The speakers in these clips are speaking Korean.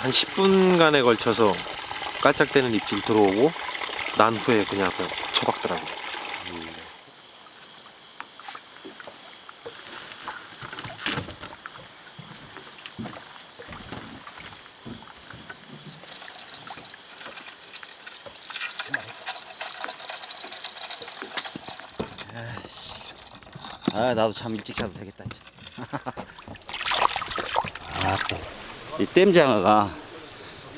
한 10분간에 걸쳐서 깔짝대는 입질 들어오고 난 후에 그냥 그냥 쳐박더라고. 아 나도 참 일찍 자도 되겠다 이 땜장어가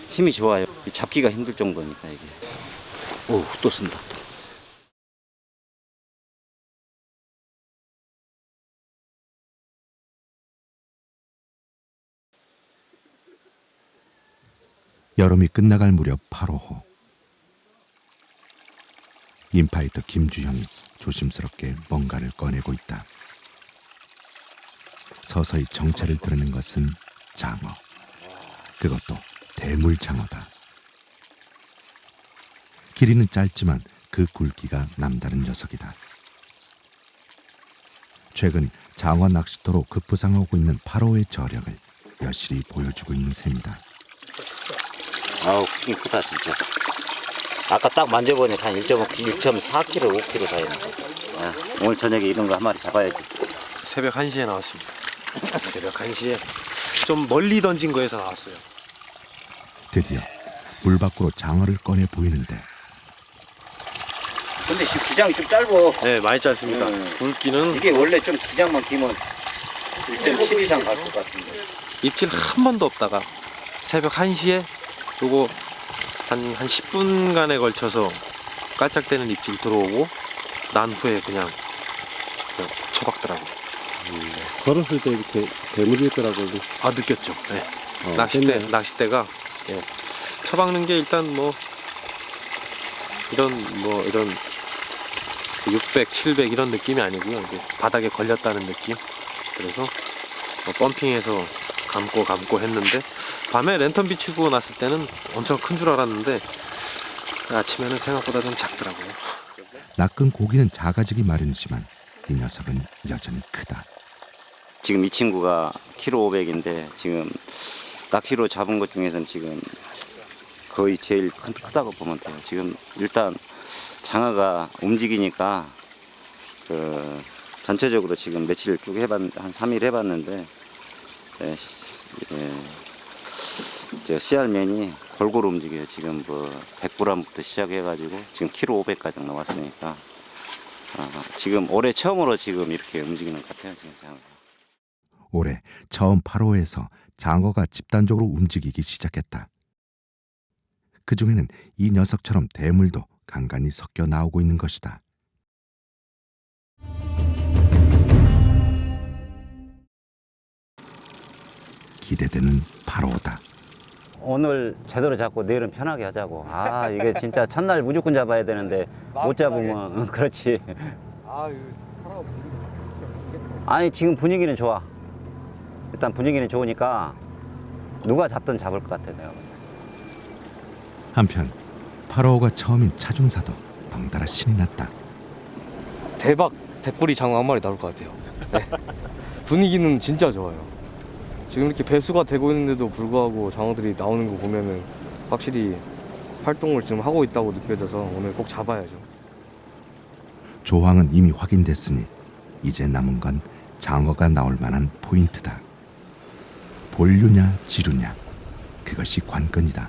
힘이 좋아요. 이 잡기가 힘들 정도니까 이게. 오, 또 쓴다. 또. 여름이 끝나갈 무렵 8호호 인파이터 김주형이 조심스럽게 뭔가를 꺼내고 있다. 서서히 정체를 드러낸 것은 장어. 그것도 대물장어다. 길이는 짧지만 그 굵기가 남다른 녀석이다. 최근 장어 낚시터로 급부상하고 있는 8호의 저력을 여실히 보여주고 있는 셈이다. 아우 크긴 크다 진짜. 아까 딱 만져보니까 한 1.5, 1.4kg, 5kg 사이. 아, 오늘 저녁에 이런 거 한 마리 잡아야지. 새벽 1시에 나왔습니다. 새벽 1시에 좀 멀리 던진 거에서 나왔어요. 드디어 물 밖으로 장어를 꺼내 보이는데 근데 지금 기장이 좀 짧어. 네, 많이 짧습니다. 음. 굵기는 이게 원래 좀 기장만 기면 1.7 이상 갈 것 같은데. 입질 한 번도 없다가 새벽 1시에 요거 한, 한 10분간에 걸쳐서 깔짝대는 입질 들어오고 난 후에 그냥, 그냥 쳐박더라고. 걸었을 때 이렇게 대물일 거라고 아, 느꼈죠. 네. 어, 낚싯대. 낚싯대가, 예. 쳐박는 게 일단 뭐, 이런, 뭐, 이런 600, 700 이런 느낌이 아니고요. 이제 바닥에 걸렸다는 느낌. 그래서 뭐 펌핑해서 감고 감고 했는데 밤에 랜턴 비추고 났을 때는 엄청 큰 줄 알았는데 아침에는 생각보다 좀 작더라고요. 낚은 고기는 작아지기 마련이지만 이 녀석은 여전히 크다. 지금 이 친구가 키로 500인데 지금 낚시로 잡은 것 중에서는 지금 거의 제일 큰, 크다고 보면 돼요. 지금 일단 장어가 움직이니까 그 전체적으로 지금 며칠 쭉 해봤 한 3일 해봤는데 예, 시- 예, 저 씨알면이 골고루 움직여요. 지금 뭐 100g부터 시작해가지고 지금 키로 500까지 나왔으니까 아, 지금 올해 처음으로 지금 이렇게 움직이는 것 같아요. 지금 장어가. 올해 처음 8호에서 장어가 집단적으로 움직이기 시작했다. 그 중에는 이 녀석처럼 대물도 간간히 섞여 나오고 있는 것이다. 기대되는 8호다. 오늘 제대로 잡고 내일은 편하게 하자고. 아 이게 진짜 첫날 무조건 잡아야 되는데 못 잡으면 응, 그렇지. 아니 지금 분위기는 좋아. 일단 분위기는 좋으니까 누가 잡든 잡을 것 같아 내가. 한편 8호가 처음인 차중사도 덩달아 신이 났다. 대박 대꼬리 장어 한 마리 나올 것 같아요. 네. 분위기는 진짜 좋아요. 지금 이렇게 배수가 되고 있는데도 불구하고 장어들이 나오는 거 보면은 확실히 활동을 지금 하고 있다고 느껴져서 오늘 꼭 잡아야죠. 조항은 이미 확인됐으니 이제 남은 건 장어가 나올 만한 포인트다. 본류냐 지류냐 그것이 관건이다.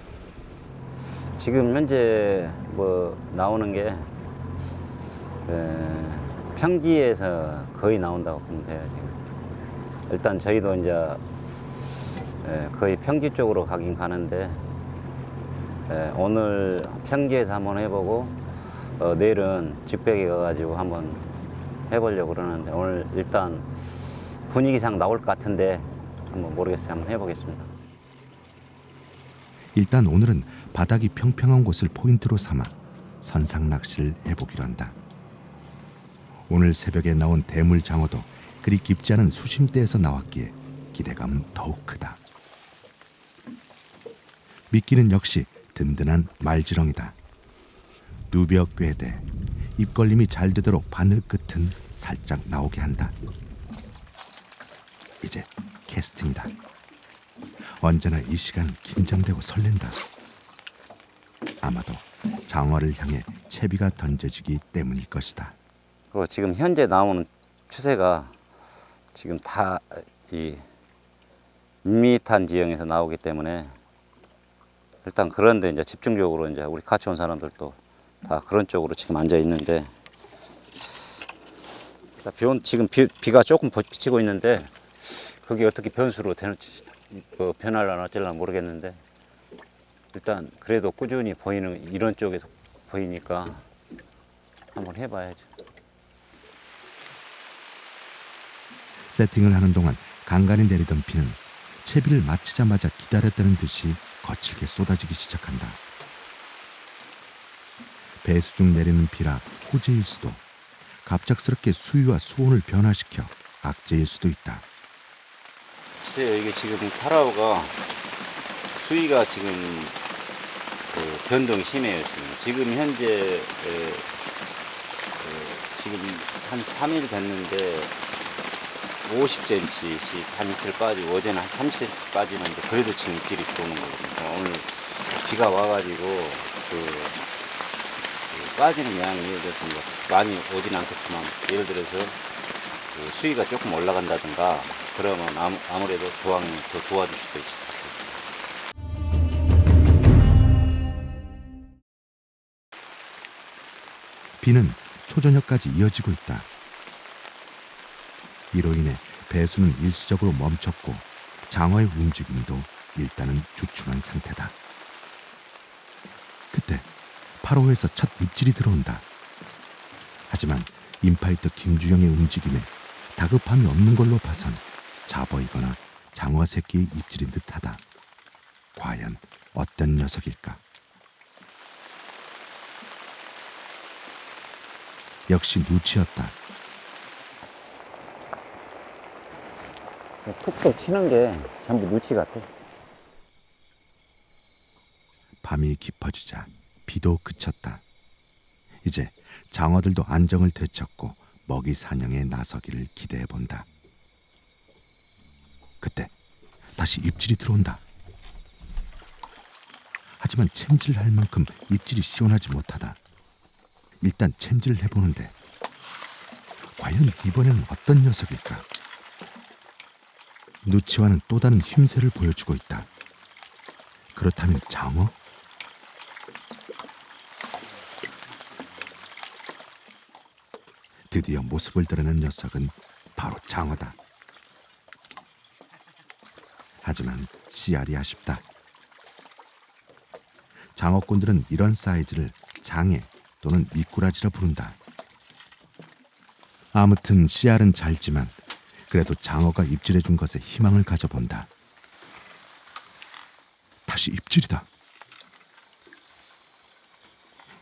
지금 현재 뭐 나오는 게 에, 평지에서 거의 나온다고 보면 돼요 지금. 일단 저희도 이제 에, 거의 평지 쪽으로 가긴 가는데 에, 오늘 평지에서 한번 해보고 어, 내일은 직백에 가가지고 한번 해보려고 그러는데 오늘 일단 분위기상 나올 것 같은데 한번 모르겠어요 한번 해보겠습니다. 일단 오늘은 바닥이 평평한 곳을 포인트로 삼아 선상 낚시를 해보기로 한다. 오늘 새벽에 나온 대물 장어도 그리 깊지 않은 수심대에서 나왔기에 기대감은 더욱 크다. 미끼는 역시 든든한 말지렁이다. 누비어 꿰대 입걸림이 잘 되도록 바늘 끝은 살짝 나오게 한다. 이제 캐스팅이다. 언제나 이 시간 긴장되고 설렌다. 아마도 장어를 향해 채비가 던져지기 때문일 것이다. 그리고 지금 현재 나오는 추세가 지금 다이 밋밋한 지형에서 나오기 때문에 일단 그런데 이제 집중적으로 이제 우리 같이 온 사람들도 다 그런 쪽으로 지금 앉아 있는데 비 온, 지금 비, 비가 조금 비치고 있는데 그게 어떻게 변수로 되는지 뭐 변할라나 어쩔라 모르겠는데 일단 그래도 꾸준히 보이는 이런 쪽에서 보이니까 한번 해봐야죠. 세팅을 하는 동안 간간히 내리던 비는 채비를 마치자마자 기다렸다는 듯이 거칠게 쏟아지기 시작한다. 배수 중 내리는 비라 호재일 수도 갑작스럽게 수위와 수온을 변화시켜 악재일 수도 있다. 글쎄요, 이게 지금 파라오가 수위가 지금 그 변동이 심해요. 지금, 지금 현재 에, 그 지금 한 3일 됐는데 50cm씩 한 이틀 빠지고 어제는 한 30cm 빠지는데 그래도 지금 길이 들어오는 거거든요. 오늘 비가 와가지고 그, 그 빠지는 양이 예를 들어서 뭐 많이 오진 않겠지만 예를 들어서 그 수위가 조금 올라간다든가 그러면 아무, 아무래도 조항이 더 도와줄 수도 같아요. 비는 초저녁까지 이어지고 있다. 이로 인해 배수는 일시적으로 멈췄고 장어의 움직임도 일단은 주춤한 상태다. 그때 8호에서 첫 입질이 들어온다. 하지만 인파이터 김주영의 움직임에 다급함이 없는 걸로 봐선 잡어이거나 장어 새끼의 입질인 듯하다. 과연 어떤 녀석일까? 역시 누치였다. 툭툭 치는 게 전부 누치 같아. 밤이 깊어지자 비도 그쳤다. 이제 장어들도 안정을 되찾고 먹이 사냥에 나서기를 기대해 본다. 그때 다시 입질이 들어온다. 하지만 챔질을 할 만큼 입질이 시원하지 못하다. 일단 챔질을 해보는데 과연 이번에는 어떤 녀석일까? 누치와는 또 다른 힘새를 보여주고 있다. 그렇다면 장어? 드디어 모습을 드러낸 녀석은 바로 장어다. 하지만 씨알이 아쉽다. 장어꾼들은 이런 사이즈를 장애 또는 미꾸라지라 부른다. 아무튼 씨알은 잘지만 그래도 장어가 입질해 준 것에 희망을 가져본다. 다시 입질이다.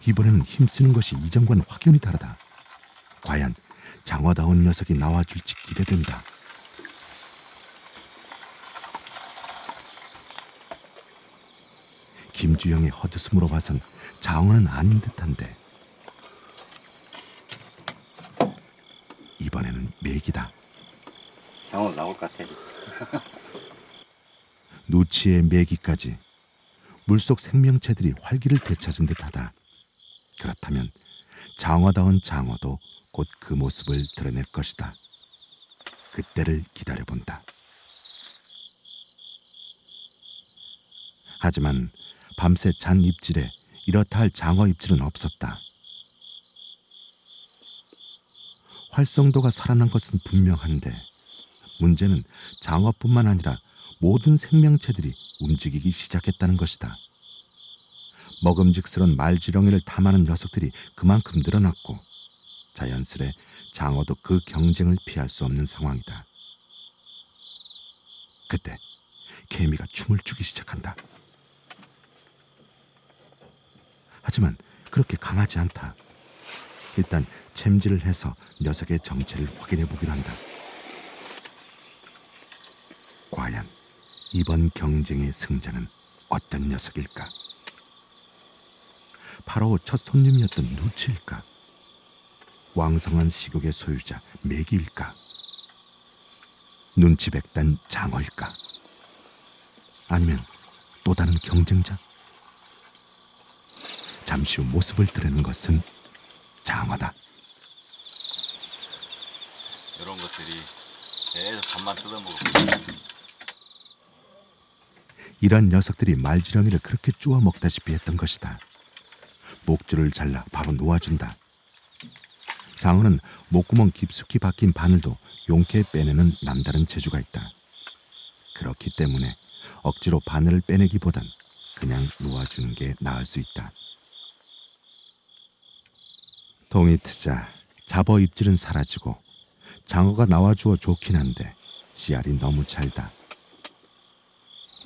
이번에는 힘쓰는 것이 이전과는 확연히 다르다. 과연 장어다운 녀석이 나와줄지 기대된다. 김주영의 헛웃음으로 봐선 장어는 아닌 듯한데 이번에는 맥이다. 장어 나올 것 같아. 누치의 매기까지 물속 생명체들이 활기를 되찾은 듯하다. 그렇다면 장어다운 장어도 곧 그 모습을 드러낼 것이다. 그때를 기다려본다. 하지만 밤새 잔 입질에 이렇다 할 장어 입질은 없었다. 활성도가 살아난 것은 분명한데 문제는 장어뿐만 아니라 모든 생명체들이 움직이기 시작했다는 것이다. 먹음직스런 말지렁이를 탐하는 녀석들이 그만큼 늘어났고 자연스레 장어도 그 경쟁을 피할 수 없는 상황이다. 그때 개미가 춤을 추기 시작한다. 하지만 그렇게 강하지 않다. 일단 챔질을 해서 녀석의 정체를 확인해 보기로 한다. 과연 이번 경쟁의 승자는 어떤 녀석일까? 바로 첫 손님이었던 누치일까? 왕성한 시국의 소유자 매기일까? 눈치 백단 장어일까? 아니면 또 다른 경쟁자? 잠시 후 모습을 드러낸 것은 장어다. 이런 것들이 계속 밥만 뜯어먹고 이런 녀석들이 말지렁이를 그렇게 쪼아 먹다시피 했던 것이다. 목줄을 잘라 바로 놓아준다. 장어는 목구멍 깊숙이 박힌 바늘도 용케 빼내는 남다른 재주가 있다. 그렇기 때문에 억지로 바늘을 빼내기보단 그냥 놓아주는 게 나을 수 있다. 동이 트자 잡어 입질은 사라지고 장어가 나와주어 좋긴 한데 씨알이 너무 잘다.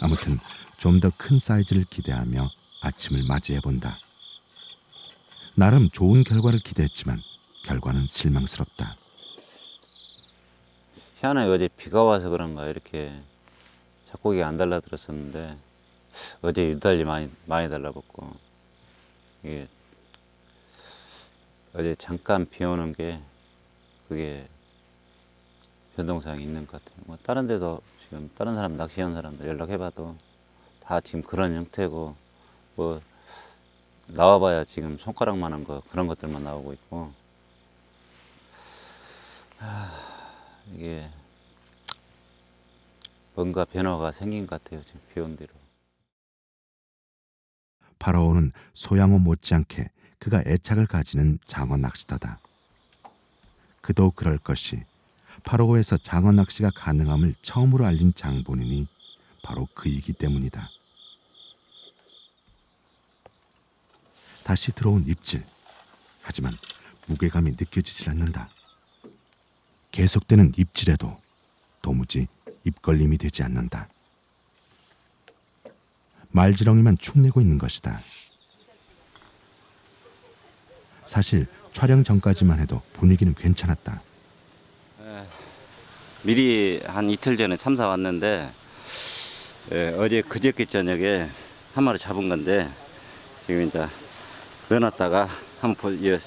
아무튼 좀 더 큰 사이즈를 기대하며 아침을 맞이해 본다. 나름 좋은 결과를 기대했지만 결과는 실망스럽다. 희한하게 어제 비가 와서 그런가 이렇게 잡고기가 안 달라들었었는데 어제 유달리 많이 많이 달라붙고 이게 어제 잠깐 비 오는 게 그게 변동사항이 있는 것 같아요. 뭐 다른 데도 지금 다른 사람 낚시하는 사람들 연락해봐도 다 지금 그런 형태고 뭐 나와봐야 지금 손가락만한 거 그런 것들만 나오고 있고 이게 뭔가 변화가 생긴 것 같아요. 지금 비온 뒤로. 파라오는 소양호 못지않게 그가 애착을 가지는 장어 낚시터다. 그도 그럴 것이 파라오에서 장어 낚시가 가능함을 처음으로 알린 장본인이 바로 그이기 때문이다. 다시 들어온 입질. 하지만 무게감이 느껴지질 않는다. 계속되는 입질에도 도무지 입걸림이 되지 않는다. 말지렁이만 축내고 있는 것이다. 사실 촬영 전까지만 해도 분위기는 괜찮았다. 미리 한 이틀 전에 참사 왔는데 예, 어제 그저께 저녁에 한 마리 잡은 건데 지금 이제 넣어놨다가 한번 보, 예,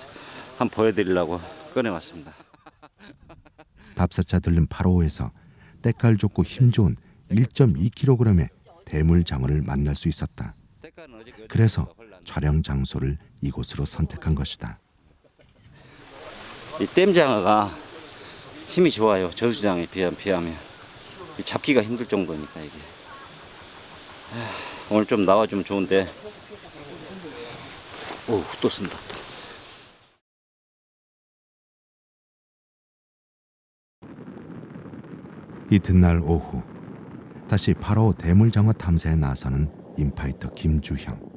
한번 보여드리려고 꺼내왔습니다. 답사차 들른 8호에서 때깔 좋고 힘 좋은 1.2kg의 대물 장어를 만날 수 있었다. 그래서 촬영 장소를 이곳으로 선택한 것이다. 이 댐장어가 힘이 좋아요. 저수장에 비하, 비하면 이 잡기가 힘들 정도니까 이게 하, 오늘 좀 나와주면 좋은데 오 또 쓴다 또. 이튿날 오후 다시 8호 대물장어 탐사에 나서는 인파이터 김주형.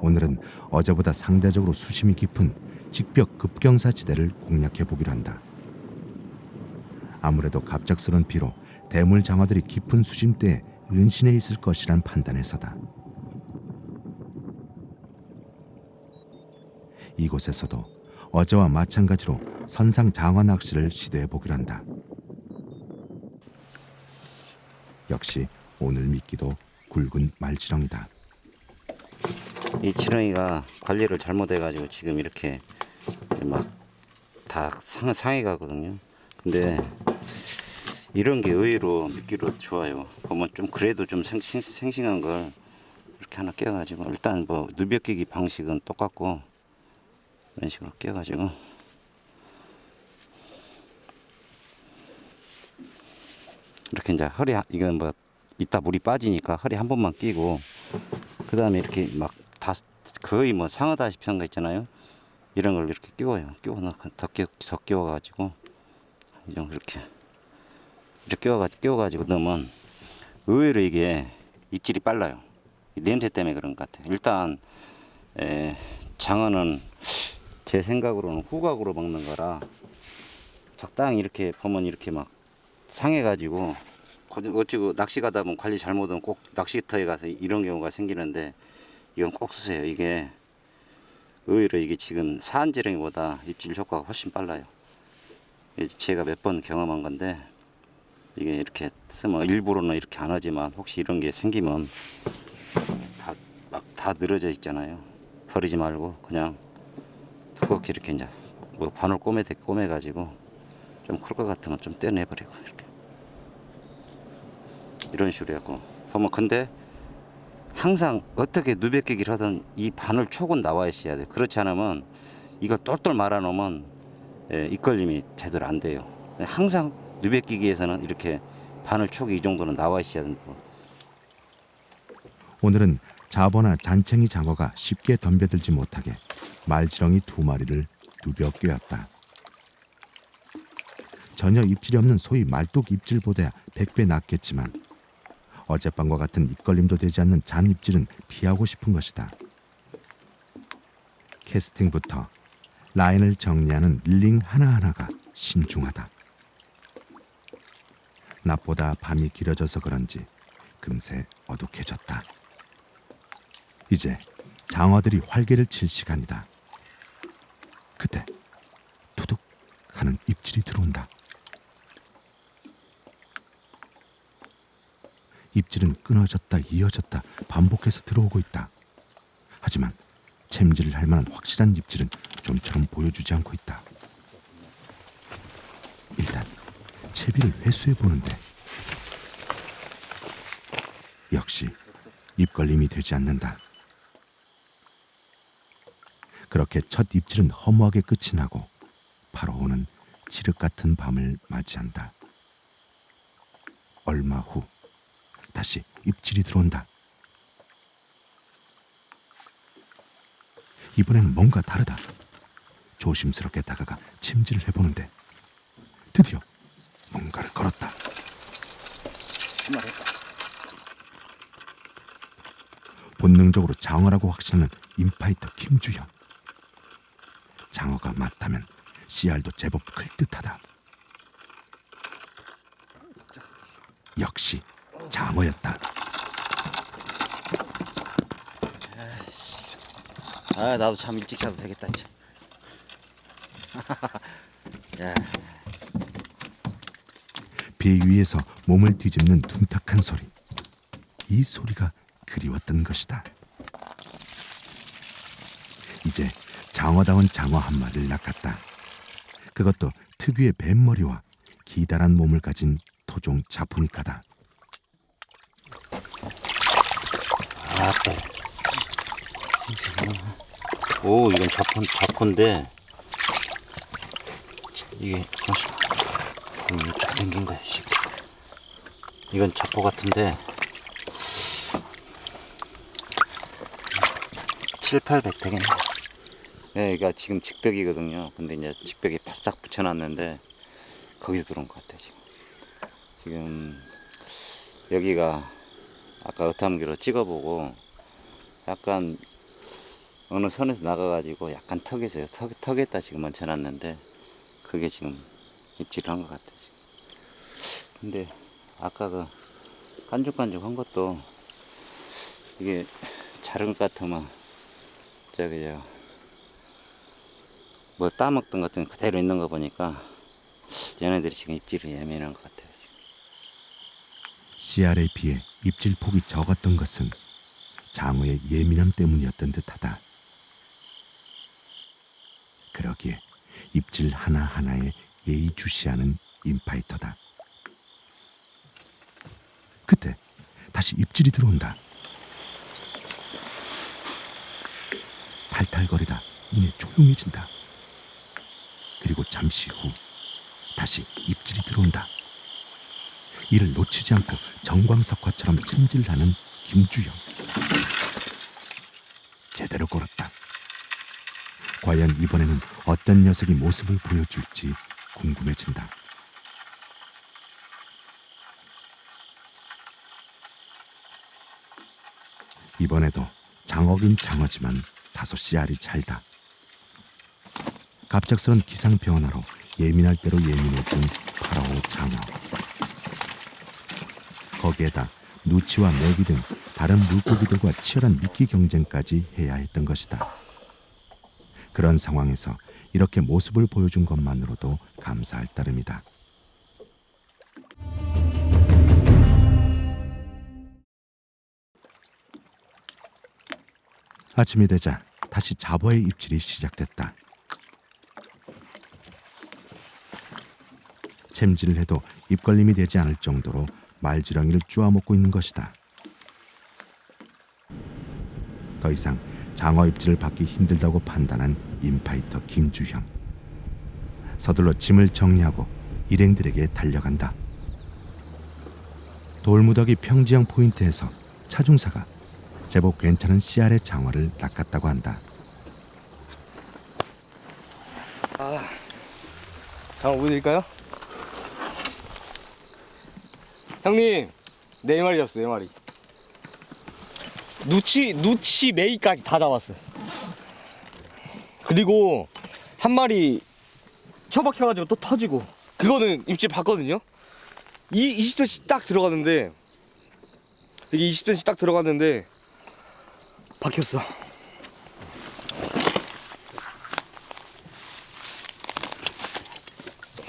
오늘은 어제보다 상대적으로 수심이 깊은 직벽 급경사 지대를 공략해 보기로 한다. 아무래도 갑작스런 비로 대물 장어들이 깊은 수심대에 은신해 있을 것이란 판단에서다. 이곳에서도 어제와 마찬가지로 선상 장어 낚시를 시도해 보기로 한다. 역시 오늘 미끼도 굵은 말지렁이다. 이 지렁이가 관리를 잘못해가지고 지금 이렇게 막 다 상해 가거든요. 근데 이런 게 의외로 미끼로 좋아요. 보면 좀 그래도 좀 생싱, 생싱한 걸 이렇게 하나 끼워가지고 일단 뭐 누벼 끼기 방식은 똑같고 이런 식으로 끼워가지고 이렇게 이제 허리 하- 이건 뭐 이따 물이 빠지니까 허리 한 번만 끼고 그 다음에 이렇게 막 다 거의 뭐 상어다시피 한 거 있잖아요. 이런 걸 이렇게 끼워요. 끼워 넣더 끼워 더 끼워가지고 이렇게 이렇게 끼워가지고 끼워가지고 넣으면 의외로 이게 입질이 빨라요. 이 냄새 때문에 그런 것 같아요. 일단 에, 장어는 제 생각으로는 후각으로 먹는 거라 적당히 이렇게 보면 이렇게 막 상해가지고 어찌고 낚시 가다 보면 관리 잘못하면 꼭 낚시터에 가서 이런 경우가 생기는데 이건 꼭 쓰세요. 이게 의외로 이게 지금 사한지렁이보다 입질 효과가 훨씬 빨라요. 제가 몇 번 경험한 건데 이게 이렇게 쓰면 일부러는 이렇게 안 하지만 혹시 이런 게 생기면 다 막 다 늘어져 있잖아요. 버리지 말고 그냥 두껍게 이렇게 이제 뭐 바늘 꼬매 꼬매 가지고 좀 클 것 같은 건 좀 떼내버리고 이렇게 이런 식으로 해갖고 보면 근데 항상 어떻게 누베끼기를 하든 이 바늘 촉은 나와 있어야 돼. 그렇지 않으면 이걸 똘똘 말아 놓으면 예, 입걸림이 제대로 안 돼요. 항상 누베끼기에서는 이렇게 바늘 촉이 이 정도는 나와 있어야 된다고. 오늘은 자버나 잔챙이 장어가 쉽게 덤벼들지 못하게 말지렁이 두 마리를 누벼 꿰었다. 전혀 입질이 없는 소위 말뚝 입질보다 백배 낫겠지만 어젯밤과 같은 입걸림도 되지 않는 잔 입질은 피하고 싶은 것이다. 캐스팅부터 라인을 정리하는 릴링 하나하나가 신중하다. 낮보다 밤이 길어져서 그런지 금세 어둑해졌다. 이제 장어들이 활개를 칠 시간이다. 그때 두둑 하는 입질이 들어온다. 입질은 끊어졌다 이어졌다 반복해서 들어오고 있다. 하지만 챔질을 할 만한 확실한 입질은 좀처럼 보여주지 않고 있다. 일단 채비를 회수해 보는데 역시 입걸림이 되지 않는다. 그렇게 첫 입질은 허무하게 끝이 나고 바로 오는 칠흑 같은 밤을 맞이한다. 얼마 후 다시 입질이 들어온다. 이번에는 뭔가 다르다. 조심스럽게 다가가 침질을 해보는데 드디어 뭔가를 걸었다. 본능적으로 장어라고 확신하는 인파이터 김주형. 장어가 맞다면 씨알도 제법 클 듯하다. 역시 장어였다. 아 나도 참 일찍 자도 되겠다 이제. 야, 배 위에서 몸을 뒤집는 둔탁한 소리. 이 소리가 그리웠던 것이다. 이제 장어다운 장어 한 마리를 낚았다. 그것도 특유의 뱀머리와 기다란 몸을 가진 토종 자포니카다. 아따. 오 이건 자폰 자폰데 이게 음, 좀 생긴 거야 씨. 이건 자포 같은데 7, 800 되겠네. 네, 그러니까 지금 직벽이거든요. 근데 이제 직벽에 바싹 붙여놨는데 거기서 들어온 것 같아요 지금. 지금 여기가 아까 어탐기로 찍어보고 약간 어느 선에서 나가가지고 약간 턱에서요. 턱, 턱에다 지금 얹혀놨는데 그게 지금 입질을 한 것 같아요. 근데 아까 그 깐죽깐죽한 것도 이게 자른 것 같으면 저기 저뭐 따먹던 것 같은 거 그대로 있는 거 보니까 얘네들이 지금 입질이 예민한 것 같아요. 씨알에 비해 입질 폭이 적었던 것은 장어의 예민함 때문이었던 듯하다. 그러기에 입질 하나하나에 예의주시하는 인파이터다. 그때 다시 입질이 들어온다. 탈탈거리다 이내 조용해진다. 그리고 잠시 후 다시 입질이 들어온다. 이를 놓치지 않고 정광석화처럼 찜질하는 김주영. 제대로 걸었다. 과연 이번에는 어떤 녀석이 모습을 보여줄지 궁금해진다. 이번에도 장어긴 장어지만 다소 씨알이 잘다. 갑작스런 기상 변화로 예민할 대로 예민해진 파라오 장어. 거기에다 누치와 메기 등 다른 물고기들과 치열한 미끼 경쟁까지 해야 했던 것이다. 그런 상황에서 이렇게 모습을 보여준 것만으로도 감사할 따름이다. 아침이 되자 다시 잡어의 입질이 시작됐다. 챔질을 해도 입걸림이 되지 않을 정도로 말지렁이를 쪼아먹고 있는 것이다. 더 이상 장어 입질을 받기 힘들다고 판단한 인파이터 김주형. 서둘러 짐을 정리하고 일행들에게 달려간다. 돌무더기 평지형 포인트에서 차중사가 제법 괜찮은 씨알의 장어를 낚았다고 한다. 장어 보여드릴까요? 형님 네 마리 잡았어 네 마리 누치 누치 메이까지 다 잡았어요. 그리고 한 마리 처박혀가지고 또 터지고. 그거는 입질 봤거든요. 이 20cm 딱 들어갔는데 이게 20cm 딱 들어갔는데 박혔어.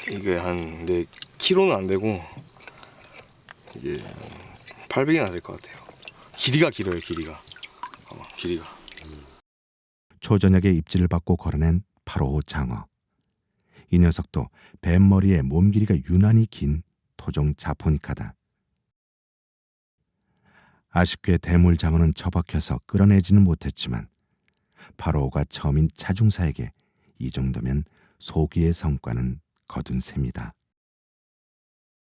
이게 한, 네, 키로는 안 되고, 이게 800이나 될 것 같아요. 길이가 길어요, 길이가. 어, 길이가. 초저녁에 입질을 받고 걸어낸 8호 장어. 이 녀석도 뱀머리에 몸 길이가 유난히 긴 토종 자포니카다. 아쉽게 대물 장어는 처박혀서 끌어내지는 못했지만 8호가 처음인 차중사에게 이 정도면 소기의 성과는 거둔 셈이다.